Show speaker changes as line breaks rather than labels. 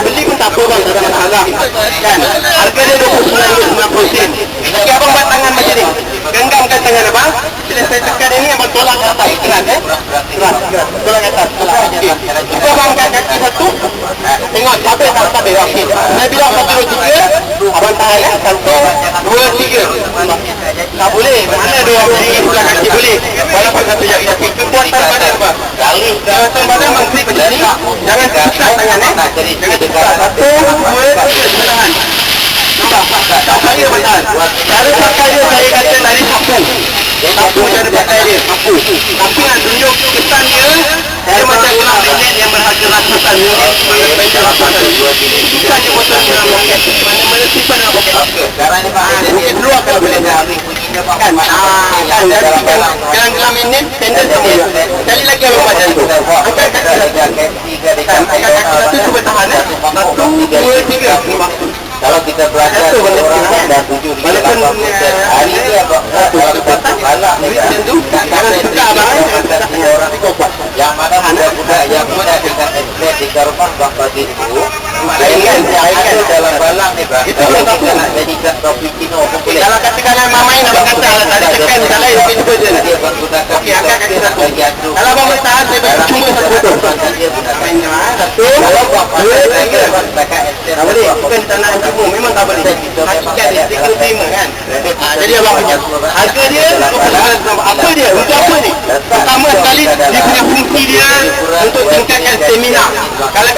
beli pun tak apa tak ada masalah. Kan? Harga dia 29 sen. Okey, abang buat tangan macam ni. Genggamkan tangan abang. Bila saya tekan ini, abang tolak ke atas. Keras, eh? Keras. Tolak ke atas. Okey. Cuba abang angkat kaki satu. Tengok, cabai tak cabai. Okey. Saya bilang satu, tiga. Abang tahan, eh? Satu, dua, tiga. Tak boleh. Mana dua beli sebelah kaki boleh. Walaupun satu jari. Tapi kekuatan badan apa? Kekuatan badan ni. Jangan susah. Satu, dua, tiga. Tahan. Nampak? Tak saya batal. Cara pakai dia saya kata tadi sapu. Sapu cara pakai dia. Sapu. Tapi nak tunjuk kesan dia, dia macam gelang pendek yang berharga ratusan ratusan. Bukan dia dalam poket. Mana-mana simpan dalam poket.
Sekarang ni Pak
Mungkin dulu kalau boleh dah. Kan? Ah, kan? Dari gelang-gelang ini, pendek semua. Sekali lagi abang buat macam tu. Angkat kaki satu. Kan? Angkat kaki eh. Satu, dua, tiga.
Kalau kita belajar
Satu,
orang dah tujuh di dalam
eh,
Hari ni apa?
satu,
Kalau
satu
kita
patah,
balak ni
duit
kan.
macam tu. Jangan suka abang, eh. Jangan suka
Fantasi orang yang mana budak-budak yang muda dengan atlet di Karupang Bangka itu
Mainkan,
yang ada
mainkan.
dalam balang ni.
Itu
Kalau
yang
kita nak jadikan Tropicino popular.
Kalau katakan yang mamai nak berkata lah, tak ada tekan, tak lain, tapi cuba je lah.
Dia menggunakan
Okey, angkat kaki satu.
bagi.
Kalau boleh tahan, saya bagi cuma satu
gunakan
ah, satu,
Kalau
dua, tiga.
pakai atlet
Tak boleh, bukan tanah yang cuma, memang tak boleh. Hakikat dia, dia kena terima kan. Ah, jadi abang punya, harga dia, apa dia, untuk apa ni? Pertama sekali, dia punya fungsi dia untuk tingkatkan stamina. Kalau